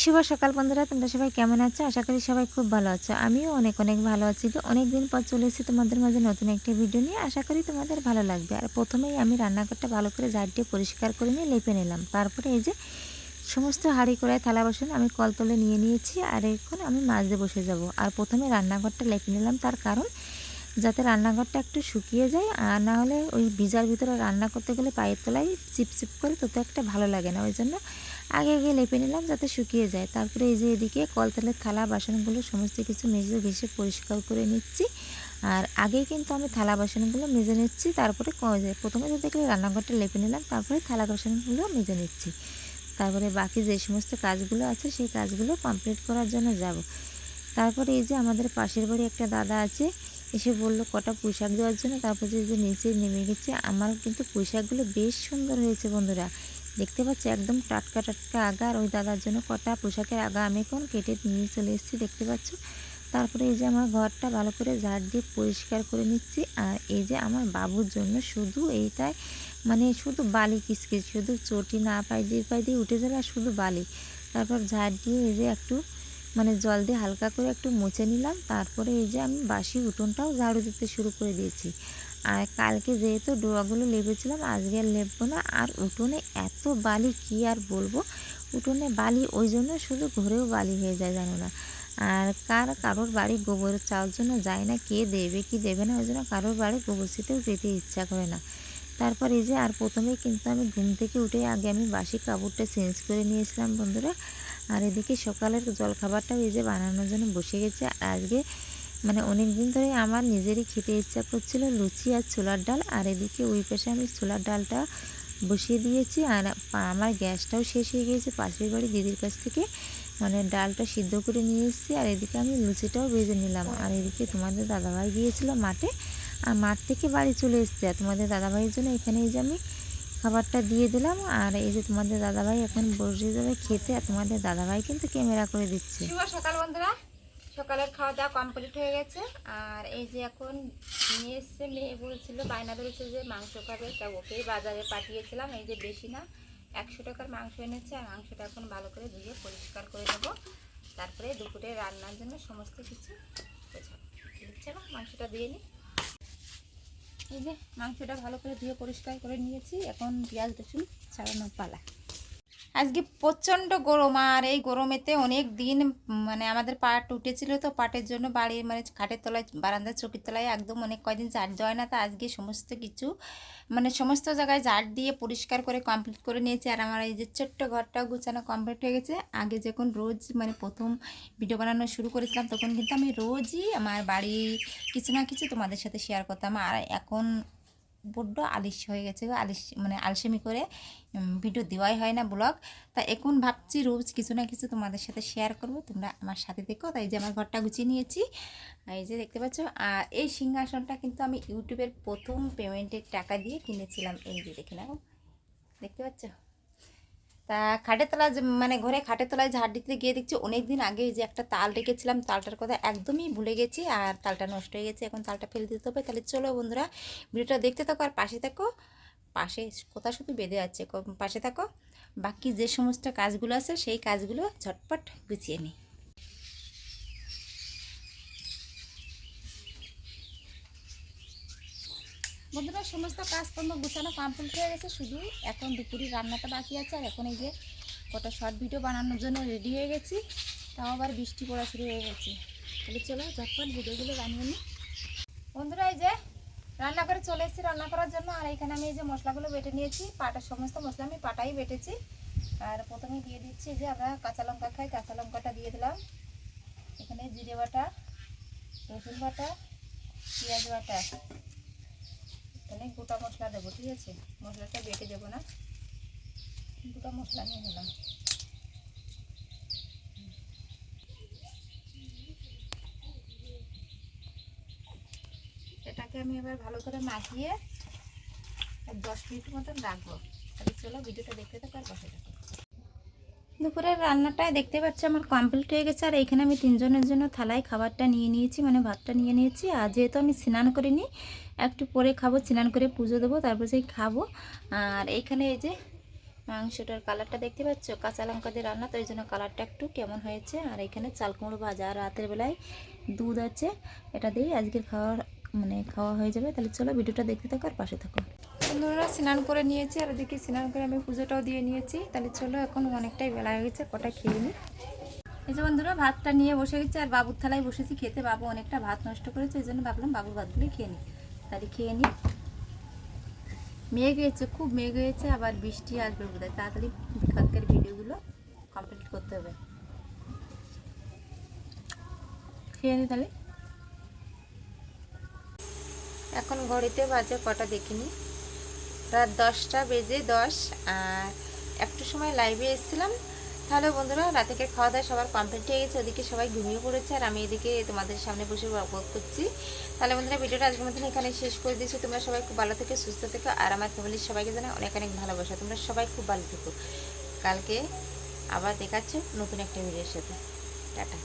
শুভ সকাল বন্ধুরা, তোমরা সবাই কেমন আছো? আশা করি সবাই খুব ভালো আছো। আমিও অনেক অনেক ভালো আছি তো অনেক দিন পর চলে এসেছি তোমাদের মাঝে নতুন একটা ভিডিও নিয়ে। আশা করি তোমাদের ভালো লাগবে। আর প্রথমেই আমি রান্নাঘরটা ভালো করে ঝাড় দিয়ে পরিষ্কার করে নিয়ে লেপে নিলাম। তারপরে এই যে সমস্ত হাঁড়ি কড়াই, থালা বাসন আমি কল কলতলে নিয়ে নিয়েছি। আর এখন আমি মাছ দিয়ে বসে যাব। আর প্রথমে রান্নাঘরটা লেপে নিলাম। তার কারণ যাতে রান্নাঘরটা একটু শুকিয়ে যায়, আর না হলে ওই ভিজার ভিতরে রান্না করতে গেলে পায়ের তলায় চিপচিপ করে, তত একটা ভালো লাগে না। ওই জন্য আগে আগে লেপে নিলাম যাতে শুকিয়ে যায়। তারপরে এই যে এদিকে কলতলের থালা, বাসনগুলো, সমস্ত কিছু মেজে ঘেসে পরিষ্কার করে নিচ্ছি। আর আগেই কিন্তু আমি থালা, বাসনগুলো মেজে নিচ্ছি, তারপরে প্রথমে যে দেখলে রান্নাঘরটা লেপে নিলাম, তারপরে থালা, বাসনগুলো মেজে নিচ্ছি। তারপরে বাকি যে সমস্ত কাজগুলো আছে, সেই কাজগুলো কমপ্লিট করার জন্য যাব। তারপরে এই যে আমাদের পাশের বাড়ি একটা দাদা আছে, এসে বলল, কটা পোশাক দেওয়ার জন্য? তারপর যে নিচে নেমে গেছে, আমার কিন্তু পোশাকগুলো বেশ সুন্দর হয়েছে বন্ধুরা। দেখতে পাচ্ছি, একদম টাটকা টাটকা আগা আর ওই দাদার জন্য কটা পোশাকের আগা আমি এখন কেটে নিয়ে চলে এসেছি, দেখতে পাচ্ছ। তারপরে এই যে আমার ঘরটা ভালো করে ঝাড় দিয়ে পরিষ্কার করে নিচ্ছি। আর এই যে আমার বাবুর জন্য শুধু এইটাই মানে শুধু বালি কিসকিস শুধু চটি না পাই দিয়ে পাই দিয়ে উঠে যাবে আর শুধু বালি। তারপর ঝাড় দিয়ে এই যে একটু মানে জল দিয়ে হালকা করে একটু মুছে নিলাম। তারপরে এই যে আমি বাসি উঠোনটাও ঝাড়ু দিতে শুরু করে দিয়েছি। আর কালকে যেহেতু ডোয়াগুলো লেপেছিলাম আজকে আর লেপবো না। আর উঠোনে এত বালি, কি আর বলব? উঠোনে বালি, ওই জন্য শুধু ঘরেও বালি হয়ে যায়, জানো না। আর কার কারোর বাড়ি গোবর চাওয়ার জন্য যায় না, কে দেবে, কি দেবে না, ওই জন্য কারোর বাড়ি গোবর ছিটেও যেতে ইচ্ছা করে না। তারপর এই যে আর প্রথমেই কিন্তু আমি ঘুম থেকে উঠে আগে আমি বাসি কাপড়টা চেঞ্জ করে নিয়েছিলাম, বন্ধুরা। আর এদিকে সকালের জলখাবারটাও এই যে বানানোর জন্য বসে গেছে। আজকে মানে অনেক দিন ধরে আমার নিজেরই খেতে ইচ্ছা করছিল লুচি আর ছোলার ডাল। আর এদিকে ওই পাশে আমি ছোলার ডালটা বসিয়ে দিয়েছি। আর আমার গ্যাসটাও শেষ হয়ে গিয়েছে পাশের বাড়ি দিদির কাছ থেকে। মানে ডালটা সিদ্ধ করে নিয়ে এসেছি। আর এদিকে আমি লুচিটাও ভেজে নিলাম। আর এদিকে তোমাদের দাদাভাই গিয়েছিল মাঠে। আর মাঠ থেকে বাড়ি চলে এসছে। আর তোমাদের দাদাভাইয়ের জন্য এখানেই যে আমি খাবারটা দিয়ে দিলাম, আর এই যে তোমাদের দাদাভাই এখন বসে যাবে খেতে, আর তোমাদের দাদাভাই কিন্তু ক্যামেরা করে দিচ্ছে। সকাল বন্ধুরা। সকালের খাওয়া দাওয়া কমপ্লিট হয়ে গেছে, আর এই যে এখন নিয়ে এসছে মেয়ে বলছিল, বায়না ধরেছে যে মাংস খাবে, তা ওকেই বাজারে পাঠিয়েছিলাম, এই যে বেশি না, একশো টাকার মাংস এনেছে, আর মাংসটা এখন ভালো করে ধুয়ে পরিষ্কার করে নেব। তারপরে দুপুরে রান্নার জন্য সমস্ত কিছু মাংসটা দিয়ে নিই এই যে মাংসটা ভালো করে ধুয়ে পরিষ্কার করে নিয়েছি। এখন পেঁয়াজ রসুন ছাড়ানোর পালা। আজকে প্রচণ্ড গরম, আর এই গরমেতে অনেক দিন মানে আমাদের পাট উঠেছিল তো পাটের জন্য বাড়ির মানে খাটের তলায়, বারান্দার চকির তলায় একদম অনেক কয়দিন ঝাড় দেওয়া না, তা আজকে সমস্ত কিছু মানে সমস্ত জায়গায় ঝাড় দিয়ে পরিষ্কার করে কমপ্লিট করে নিয়েছি, আর আমার এই যে ছোট্ট ঘরটাও গুছানো কমপ্লিট হয়ে গেছে। আগে যখন রোজ মানে প্রথম ভিডিও বানানো শুরু করেছিলাম, তখন কিন্তু আমি রোজই আমার বাড়ি কিছু না কিছু তোমাদের সাথে শেয়ার করতাম, আর এখন বড্ড আলিস হয়ে গেছে আলিস মানে আলসেমি করে ভিডিও দেওয়াই হয় না ব্লগ। তা এখন ভাবছি রোজ কিছু না কিছু তোমাদের সাথে শেয়ার করব, তোমরা আমার সাথে দেখো। তাই যে আমার ঘরটা গুছিয়ে নিয়েছি, এই যে দেখতে পাচ্ছ। আর এই সিংহাসনটা কিন্তু আমি ইউটিউবের প্রথম পেমেন্টের টাকা দিয়ে কিনেছিলাম। এই যে দেখে নাও, দেখতে পাচ্ছ? তা খাটে তলা মানে ঘরে খাটে তলায় ঝাড় দিতে গিয়ে দেখছি অনেক দিন আগে যে একটা তাল রেখেছিলাম, তালটার কথা একদমই ভুলে গেছি আর তালটা নষ্ট হয়ে গেছে, এখন তালটা ফেলে দিতে হবে। তাহলে চলো বন্ধুরা, ভিডিওটা দেখতে থাকো আর পাশে থাকো। পাশে কোথা শুধু বেঁধে আছে পাশে থাকো। বাকি যে সমস্ত কাজগুলো আছে, সেই কাজগুলো ঝটপট গুছিয়ে নিই। বন্ধুরা, সমস্ত কাজকর্ম গুছানো কমপ্লিট হয়ে গেছে। শুধু এখন দুপুরের রান্নাটা বাকি আছে, আর এখন এই যে কটা শর্ট ভিডিও বানানোর জন্য রেডি হয়ে গেছি। তাও আবার বৃষ্টি পড়া শুরু হয়ে গেছে। তাহলে চলো, ঝটপট ভিডিওগুলো বানিয়ে নিই। বন্ধুরা, এই যে রান্না করে চলে এসেছি রান্না করার জন্য। আর এখানে আমি এই যে মশলাগুলো বেটে নিয়েছি পাটার সমস্ত মশলা আমি পাটাই বেটেছি। আর প্রথমে দিয়ে দিচ্ছি যে আমরা কাঁচা লঙ্কা খাই, কাঁচা লঙ্কাটা দিয়ে দিলাম। এখানে জিরে বাটা, রসুন বাটা, পেঁয়াজ বাটা। এখানে গোটা মশলা দেবো, ঠিক আছে? মশলাটা বেটে দেবো না। গোটা মশলা নিয়ে নিলাম। এটাকে আমি এবার ভালো করে মাখিয়ে দশ মিনিট মতন রাখব। তাহলে চলো, ভিডিওটা দেখতে থাকো আর বসে থাকো। দুপুরের রান্নাটায় দেখতে পাচ্ছি আমার কমপ্লিট হয়ে গেছে। আর এখানে আমি তিনজনের জন্য থালায় খাবারটা নিয়ে নিয়েছি মানে ভাতটা নিয়ে নিয়েছি। আর যেহেতু আমি স্নান করিনি, একটু পরে খাব, স্নান করে পুজো দেবো, তারপর সেই খাব। আর এইখানে এই যে মাংসটার কালারটা দেখতে পাচ্ছ? কাঁচা লঙ্কা দিয়ে রান্না, তো এই জন্য কালারটা একটু কেমন হয়েছে? আর এখানে চাল কুমড়ো ভাজা, আর রাতের বেলায় দুধ আছে, এটা দিয়ে আজকের খাওয়ার মানে খাওয়া হয়ে যাবে। তাহলে চলো, ভিডিওটা দেখতে থাকো আর পাশে থাকো। বন্ধুরা স্নান করে নিয়েছি আর ওদিকে স্নান করে আমি পুজোটাও দিয়ে নিয়েছি। তাহলে চলো, এখন অনেকটাই বেলা হয়ে গেছে, কটা খেয়ে নিই এই যে বন্ধুরা, ভাতটা নিয়ে বসে গেছি আর বাবুর থালায় বসেছি খেতে। বাবু অনেকটা ভাত নষ্ট করেছে, এই জন্য ভাবলাম বাবুর ভাতগুলি খেয়ে নিই তাহলে খেয়ে নিই মেঘ হয়েছে খুব মেঘ হয়েছে, আবার বৃষ্টি আসবে বোধ হয় তাড়াতাড়ি কালকের ভিডিওগুলো কমপ্লিট করতে হবে। খেয়ে নিই তাহলে? এখন ঘড়িতে বাজে কটা দেখিনি রাত দশটা বেজে দশ, আর একটু সময় লাইভে এসেছিলাম। তাহলে বন্ধুরা, রাতেকে খাওয়া দাওয়া সবার কমপ্লিট হয়ে গেছে, ওদিকে সবাই ঘুমিয়ে পড়েছে, আর আমি এদিকে তোমাদের সামনে বসে ওয়ার্ক করছি। তাহলে বন্ধুরা, ভিডিওটা আজকের মতন এখানে শেষ করে দিচ্ছি তোমরা সবাই খুব ভালো থেকে, সুস্থ থেকো, আর আমার ফ্যামিলির সবাইকে জানাই অনেক অনেক ভালোবাসা। তোমরা সবাই খুব ভালো থেকো। কালকে আবার দেখাচ্ছে নতুন একটা ভিডিওর সাথে। টাটা।